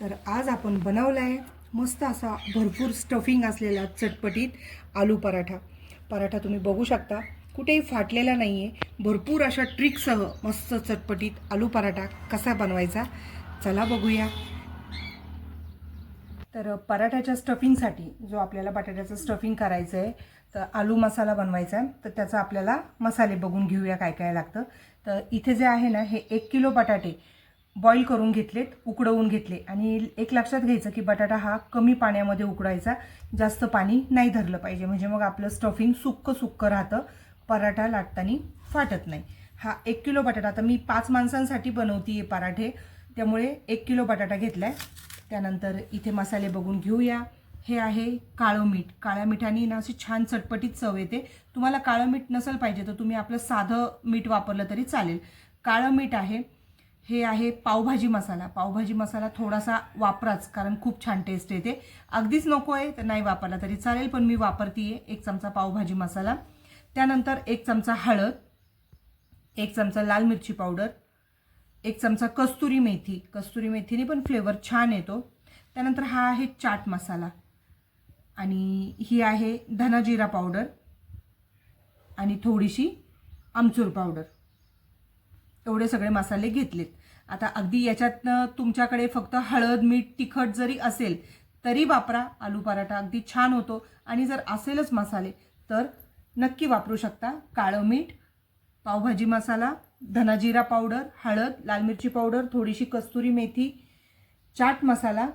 तर आज आपण बनवला आहे मस्त असा भरपूर स्टफिंग असलेला चटपटीत आलू पराठा. पराठा तुम्ही बघू शकता. कुठेही फाटलेला नाही आहे भरपूर अशा ट्रिकसह मस्त चटपटीत आलू पराठा कसा बनवायचा चला बघूया. तर पराठ्याच्या स्टफिंगसाठी जो आपल्याला बटाट्याचं स्टफिंग करायचं आहे तर आलू मसाला बनवायचा. आहे तर त्याचा आपल्याला मसाले बघून घेऊया काय काय लागतं. तर इथे जे आहे ना हे एक किलो बटाटे. बॉईल करून घेतलेत उकडवून घेतले. आणि एक लक्षात घ्यायचं की बटाटा हा कमी पाण्यामध्ये उकडायचा जास्त पाणी नाही धरलं पाहिजे. म्हणजे मग आपलं स्टफिंग सुक्क सुक्क राहतं पराठा लाटताना फाटत नाही. हा एक किलो बटाटा आता मी पाच माणसांसाठी बनवते पराठे त्यामुळे एक किलो बटाटा घेतला आहे त्यानंतर इथे मसाले बघून घेऊया. हे आहे काळं मीठ. काळ्या मिठाने ना अशी छान चटपटीत चव येते. तुम्हाला काळं मीठ नसेल पाहिजे तर तुम्ही आपलं साधं मीठ वापरलं तरी चालेल. काळं मीठ आहे हे आहे पावभाजी मसाला. पावभाजी मसाला थोडासा वापराच कारण खूप छान टेस्ट येते. अगदीच नको आहे तर नाही वापरला तरी चालेल पण मी वापरतीये. एक चमचा पावभाजी मसाला. त्यानंतर एक चमचा हळद एक चमचा लाल मिरची पावडर एक चमचा कस्तुरी मेथी. कस्तुरी मेथीने पण फ्लेवर छान येतो. त्यानंतर हा आहे चाट मसाला. आणि ही आहे धनाजिरा पावडर आणि थोडीशी आमचूर पावडर. एवढे सगळे मसाले घेतलेत. आता अगदी याच्यातनं तुमच्याकडे फक्त हळद मीठ तिखट जरी असेल तरी वापरा. आलू पराठा अगदी छान होतो. आणि जर असेलच मसाले तर नक्की वापरू शकता. काळं मीठ पावभाजी मसाला धनाजिरा पावडर हळद लाल मिरची पावडर थोडीशी कस्तुरी मेथी चाट मसाला.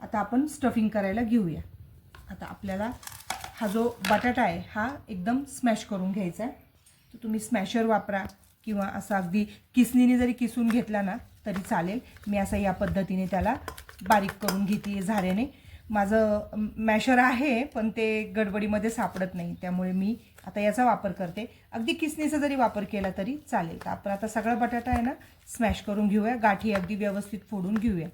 आता आपण स्टफिंग करायला घेऊया. आता आपल्याला हा जो बटाटा आहे हा एकदम स्मॅश करून घ्यायचा आहे. तर तुम्ही स्मॅशर वापरा. किंवा असं अगदी किसनीने जरी किसून घेतला ना तरी चालेल. मी असं या पद्धतीने त्याला बारीक करून घेते झाऱ्याने. माझं मॅशर आहे पण ते गडबडीमध्ये सापडत नाही. त्यामुळे मी आता याचा वापर करते. अगदी किसनीचा जरी वापर केला तरी चालेल. तर आपण आता सगळा बटाटा आहे ना स्मॅश करून घेऊया. गाठी अगदी व्यवस्थित फोडून घेऊया.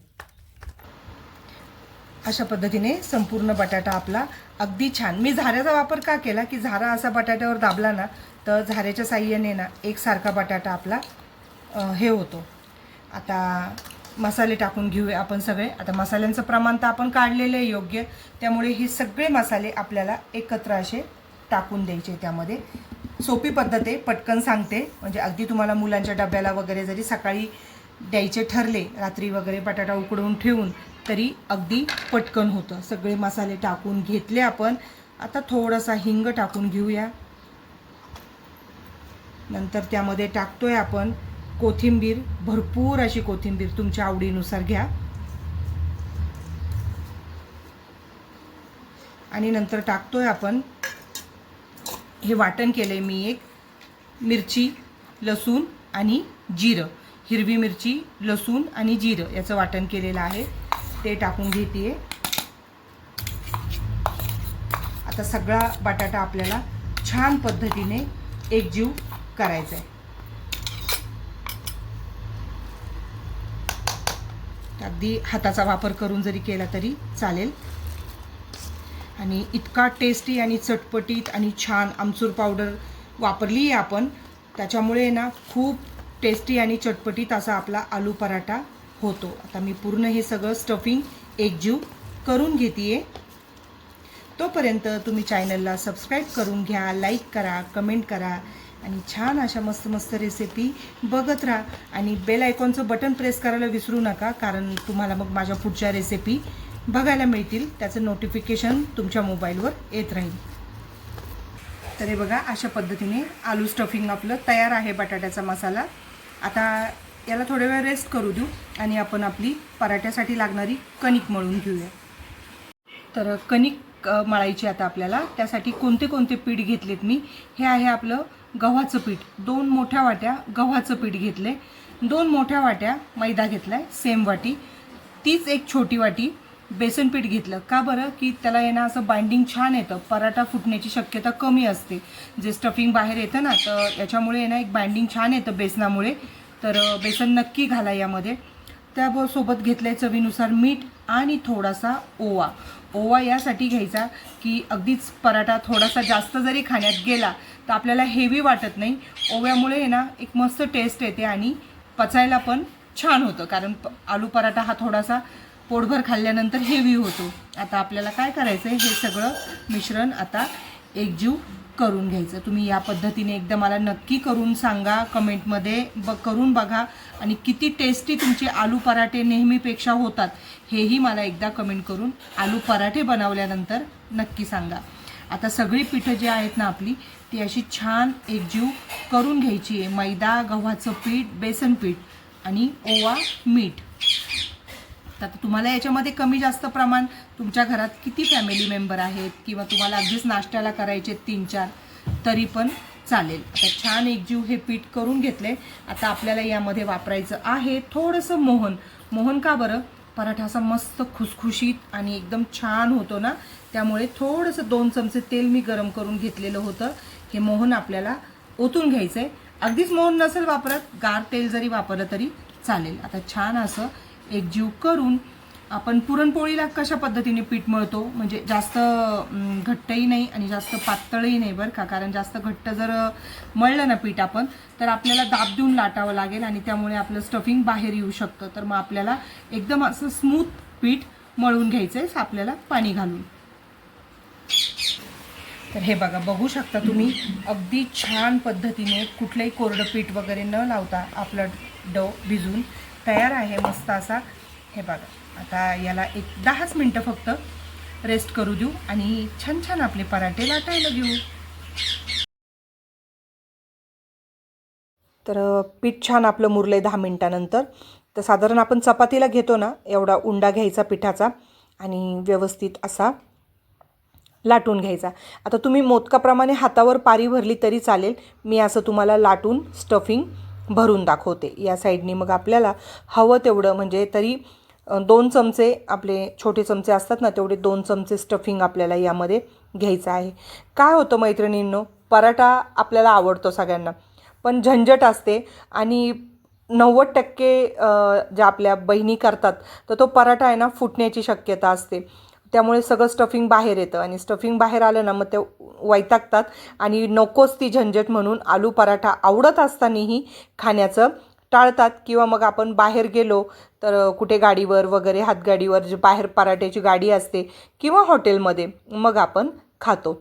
अशा पद्धतीने संपूर्ण बटाटा आपला अगदी छान. मी झाऱ्याचा वापर का केला? की झारा असा बटाट्यावर दाबला ना तर झाऱ्याच्या साह्याने ना एकसारखा बटाटा आपला हे होतो. आता मसाले टाकून घेऊया आपण सगळे. आता मसाल्यांचं प्रमाण तर आपण काढलेलं आहे योग्य. त्यामुळे हे सगळे मसाले आपल्याला एकत्र असे टाकून द्यायचे त्यामध्ये. सोपी पद्धत आहे पटकन सांगते. म्हणजे अगदी तुम्हाला मुलांच्या डब्याला वगैरे जरी सकाळी द्यायचे ठरले रात्री वगैरे बटाटा उकडवून ठेवून तरी अगदी पटकन होतं. सगळे मसाले टाकून घेतले आपण. आता थोडासा हिंग टाकून घेऊया. नंतर त्यामध्ये टाकतो आहे आपण कोथिंबीर भरपूर अशी कोथिंबीर तुमच्या आवडीनुसार घ्या. आणि नंतर टाकतो आहे आपण हे वाटण केलंय मी एक मिरची लसूण आणि जिरं. हिरवी मिरची लसूण आणि जिरं याचं वाटण केलेलं आहे. ते टाकून घेते आता सगळा बटाटा आपल्याला छान पद्धतीने एकजीव करायचं आहे अगदी हाताचा वापर करून जरी केला तरी चालेल. आणि इतका टेस्टी आणि चटपटीत आणि छान आमचूर पावडर वापरली आहे आपण त्याच्यामुळे ना खूप टेस्टी आणि चटपटीत असा आपला आलू पराठा होतो. आता मी पूर्ण हे सगळं स्टफिंग एकजीव करून घेते तोपर्यंत तुम्ही चॅनलला सबस्क्राईब करून घ्या लाईक करा कमेंट करा. आणि छान अशा मस्त मस्त रेसिपी बघत राहा. आणि बेल आयकॉनचं बटन प्रेस करायला विसरू नका कारण तुम्हाला मग माझ्या पुढच्या रेसिपी बघायला मिळतील. त्याचं नोटिफिकेशन तुमच्या मोबाईलवर येत राहील. तर हे बघा अशा पद्धतीने आलू स्टफिंग आपलं तयार आहे बटाट्याचा मसाला. आता याला थोड्या वेळ रेस्ट करू देऊ आणि आपण आपली पराठ्यासाठी लागणारी कणिक मळून घेऊया. तर कणिक मळायची आता आपल्याला. त्यासाठी कोणते कोणते पीठ घेतलेत मी? हे आहे आपलं गव्हाचं पीठ. दोन मोठ्या वाट्या गव्हाचं पीठ घेतले. दोन मोठ्या वाट्या मैदा घेतला आहे सेम वाटी. तीच एक छोटी वाटी बेसन पीठ घेतलं. का बरं? की त्याला येणं असं बाइंडिंग छान येतं. पराठा फुटण्याची शक्यता कमी असते. जे स्टफिंग बाहेर येतं ना तर याच्यामुळे येणं एक बाइंडिंग छान येतं बेसनामुळे. तर बेसन नक्की घाला यामध्ये. त्या सोबत आहे चवीनुसार मीठ. आणि थोडासा ओवा. ओवा यासाठी घ्यायचा की अगदीच पराठा थोडासा जास्त जरी खाण्यात गेला तर आपल्याला हेवी वाटत नाही. ओव्यामुळे आहे ना एक मस्त टेस्ट येते आणि पचायला पण छान होतं. कारण प- आलू पराठा हा थोडासा पोटभर खाल्ल्यानंतर हेवी होतो. आता आपल्याला काय करायचं आहे हे सगळं मिश्रण आता एकजीव करून घ्यायचं. तुम्ही या पद्धतीने एकदा मला नक्की करून सांगा कमेंटमध्ये ब करून बघा. आणि किती टेस्टी तुमचे आलू पराठे नेहमीपेक्षा होतात हेही मला एकदा कमेंट करून आलू पराठे बनवल्यानंतर नक्की सांगा. आता सगळी पिठं जी आहेत ना आपली ती अशी छान एकजीव करून घ्यायची आहे. मैदा गव्हाचं पीठ बेसन पीठ आणि ओवा मीठ. तर आता तुम्हाला याच्यामध्ये कमी जास्त प्रमाण तुमच्या घरात किती फॅमिली मेंबर आहेत किंवा तुम्हाला अगदीच नाश्त्याला करायचे तीन चार तरी पण चालेल. आता छान एकजीव हे पीठ करून घेतले. आता आपल्याला यामध्ये वापरायचं आहे थोडंसं मोहन. मोहन का बरं? पराठा असा मस्त खुसखुशीत आणि एकदम छान होतो ना? त्यामुळे थोडंसं दोन चमचे तेल मी गरम करून घेतलेलं होतं. हे मोहन आपल्याला ओतून घ्यायचं आहे अगदीच मोहन नसेल वापरत गार तेल जरी वापरलं तरी चालेल. आता छान असं एकजीव करून आपण पुरणपोळीला कशा पद्धतीने पीठ मळतो? म्हणजे जास्त घट्टही नाही आणि जास्त पातळही नाही बरं का? कारण जास्त घट्ट जर मळलं ना पीठ आपण तर आपल्याला दाब देऊन लाटावं लागेल आणि त्यामुळे आपलं स्टफिंग बाहेर येऊ शकतं. तर मग आपल्याला एकदम असं स्मूथ पीठ मळून घ्यायचं आहे आपल्याला पाणी घालून. तर हे बघा बघू शकता तुम्ही अगदी छान पद्धतीने कुठलंही कोरडं पीठ वगैरे न लावता आपलं डव भिजून तयार आहे मस्त असा. हे बघा आता याला एक दहाच मिनटं फक्त रेस्ट करू देऊ आणि छान छान आपले पराठे लाटायला घेऊ. तर पीठ छान आपलं मुरलं आहे दहा मिनटानंतर. तर साधारण आपण चपातीला घेतो ना एवढा उंडा घ्यायचा पिठाचा आणि व्यवस्थित असा लाटून घ्यायचा. आता तुम्ही मोदकाप्रमाणे हातावर पारी भरली तरी चालेल. मी असं तुम्हाला लाटून स्टफिंग भरून दाखवते. या साईडनी मग आपल्याला हवं तेवढं म्हणजे तरी दोन चमचे आपले छोटे चमचे असतात ना तेवढे दोन चमचे स्टफिंग आपल्याला यामध्ये घ्यायचं आहे. काय होतं मैत्रिणींनो पराठा आपल्याला आवडतो सगळ्यांना पण झंझट असते आणि नव्वद टक्के ज्या आपल्या बहिणी करतात तर तो पराठा आहे ना फुटण्याची शक्यता असते. त्यामुळे सगळं स्टफिंग बाहेर येतं. आणि स्टफिंग बाहेर आलं ना मग ते वैतागतात. आणि नकोच ती झंझट म्हणून आलू पराठा आवडत असतानाही खाण्याचं टाळतात. किंवा मग आपण बाहेर गेलो तर कुठे गाडीवर वगैरे हातगाडीवर जे बाहेर पराठ्याची गाडी असते किंवा हॉटेलमध्ये मग आपण खातो.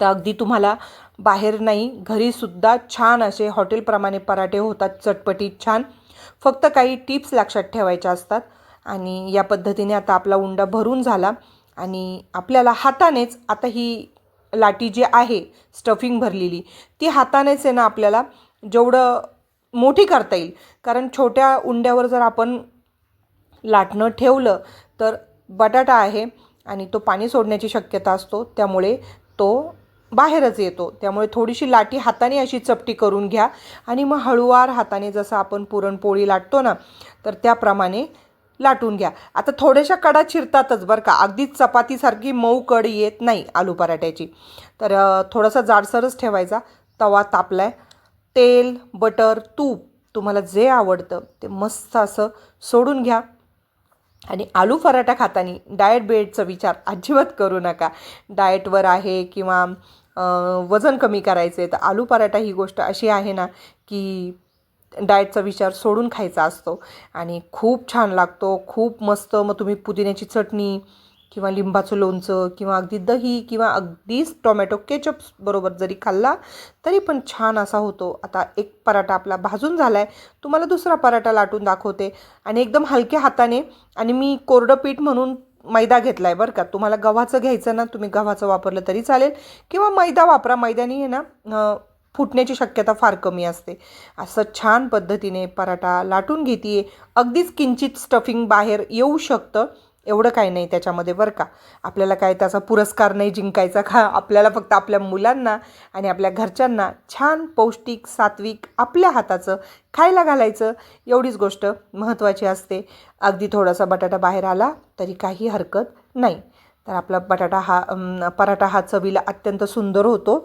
तर अगदी तुम्हाला बाहेर नाही घरीसुद्धा छान असे हॉटेलप्रमाणे पराठे होतात. चटपटीत छान. फक्त काही टिप्स लक्षात ठेवायच्या असतात. आणि या पद्धतीने आता आपला उंडा भरून झाला. आणि आपल्याला हातानेच आता ही लाटी जी आहे स्टफिंग भरलेली ती हातानेच आहे ना आपल्याला जेवढं मोठी करता येईल. कारण छोट्या उंड्यावर जर आपण लाटणं ठेवलं तर बटाटा आहे आणि तो पाणी सोडण्याची शक्यता असतो. त्यामुळे तो बाहेरच येतो. त्यामुळे थोडीशी लाटी हाताने अशी चपटी करून घ्या. आणि मग हळूवार हाताने जसं आपण पुरणपोळी लाटतो ना तर त्याप्रमाणे लाटून घ्या. आता थोड्याशा कडा चिरतातच बरं का. अगदीच चपातीसारखी मऊ कड येत नाही आलू पराठ्याची. तर थोडासा जाडसरच ठेवायचा. तवा तापलाय. तेल बटर तूप तुम्हाला जे आवडतं ते मस्त असं सोडून घ्या. आणि आलू पराठा खाताना डाएट बेडचा विचार अजिबात करू नका. डाएटवर आहे किंवा वजन कमी करायचं आहे तर आलू पराठा ही गोष्ट अशी आहे ना की डाएटचा विचार सोडून खायचा असतो. आणि खूप छान लागतो. खूप मस्त मग तुम्ही पुदिन्याची चटणी किंवा लिंबाचं लोणचं किंवा अगदी दही किंवा अगदीच टोमॅटो केचप बरोबर जरी खाल्ला तरी पण छान असा होतो. आता एक पराठा आपला भाजून झाला आहे तुम्हाला दुसरा पराठा लाटून दाखवते. आणि एकदम हलक्या हाताने आणि मी कोरडं पीठ म्हणून मैदा घेतला आहे बरं का. तुम्हाला गव्हाचं घ्यायचं ना तुम्ही गव्हाचं वापरलं तरी चालेल. किंवा मैदा वापरा. मैद्याने आहे ना फुटण्याची शक्यता फार कमी असते. असं छान पद्धतीने पराठा लाटून घेते अगदीच किंचित स्टफिंग बाहेर येऊ शकतं. एवढं काही नाही त्याच्यामध्ये बरं का. आपल्याला काय त्याचा पुरस्कार नाही जिंकायचा का? आपल्याला फक्त आपल्या मुलांना आणि आपल्या घरच्यांना छान पौष्टिक सात्विक आपल्या हाताचं खायला घालायचं. एवढीच गोष्ट महत्त्वाची असते. अगदी थोडासा बटाटा बाहेर आला तरी काही हरकत नाही. तर आपला बटाटा हा पराठा हा चवीला अत्यंत सुंदर होतो.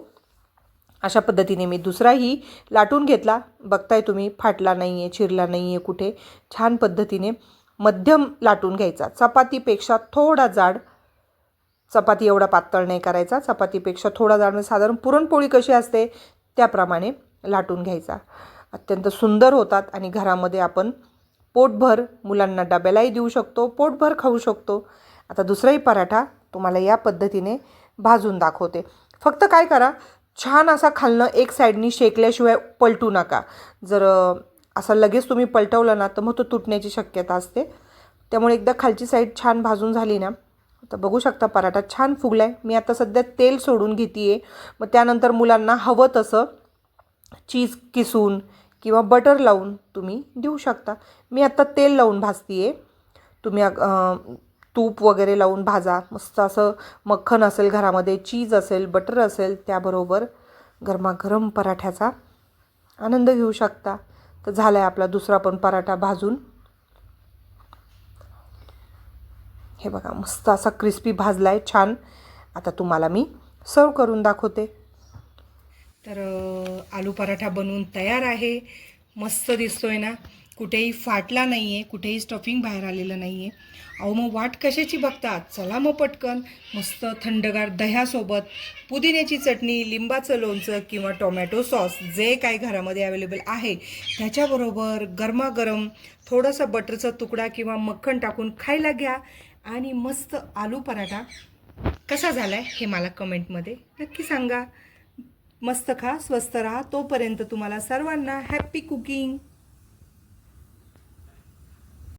अशा पद्धतीने मी दुसराही लाटून घेतला. बघताय तुम्ही फाटला नाही आहे चिरला नाही आहे कुठे. छान पद्धतीने मध्यम लाटून घ्यायचा. चपातीपेक्षा थोडा जाड चपाती एवढा पातळ नाही करायचा. चपातीपेक्षा थोडा जाड म्हणजे साधारण पुरणपोळी कशी असते त्याप्रमाणे लाटून घ्यायचा. अत्यंत सुंदर होतात आणि घरामध्ये आपण पोटभर मुलांना डब्यालाही देऊ शकतो पोटभर खाऊ शकतो. आता दुसराही पराठा तुम्हाला या पद्धतीने भाजून दाखवते. फक्त काय करा छान असा खालनं एक साईडनी शेकल्याशिवाय पलटू नका. जर असं लगेच तुम्ही पलटवलं ना तर मग तो तुटण्याची शक्यता असते. त्यामुळे एकदा खालची साईड छान भाजून झाली ना तर बघू शकता पराठा छान फुगला आहे मी आता सध्या तेल सोडून घेते आहे मग त्यानंतर मुलांना हवं तसं चीज किसून किंवा बटर लावून तुम्ही देऊ शकता. मी आत्ता तेल लावून भाजते आहे तुम्ही तूप वगैरे लावून भाजा. मस्त असं मक्खन असेल घरामध्ये चीज असेल बटर असेल त्याबरोबर गरमागरम पराठ्याचा आनंद घेऊ शकता. तर झाला आहे आपला दुसरा पण पराठा भाजून. हे बघा मस्त असा क्रिस्पी भाजला आहे छान. आता तुम्हाला मी सर्व करून दाखवते. तर आलू पराठा बनवून तयार आहे. मस्त दिसतोय ना? कुठेही फाटला नाही आहे कुठेही स्टफिंग बाहेर आलेलं नाही आहे अहो मग वाट कशाची बघतात? चला मग पटकन. मस्त थंडगार दह्यासोबत पुदिन्याची चटणी लिंबाचं लोणचं किंवा टोमॅटो सॉस जे काय घरामध्ये अवेलेबल आहे त्याच्याबरोबर गरमागरम थोडंसं बटरचा तुकडा किंवा मक्खन टाकून खायला घ्या. आणि मस्त आलू पराठा. कसा झाला आहे हे मला कमेंटमध्ये नक्की सांगा. मस्त खा स्वस्त राहा. तोपर्यंत तुम्हाला सर्वांना हॅप्पी कुकिंग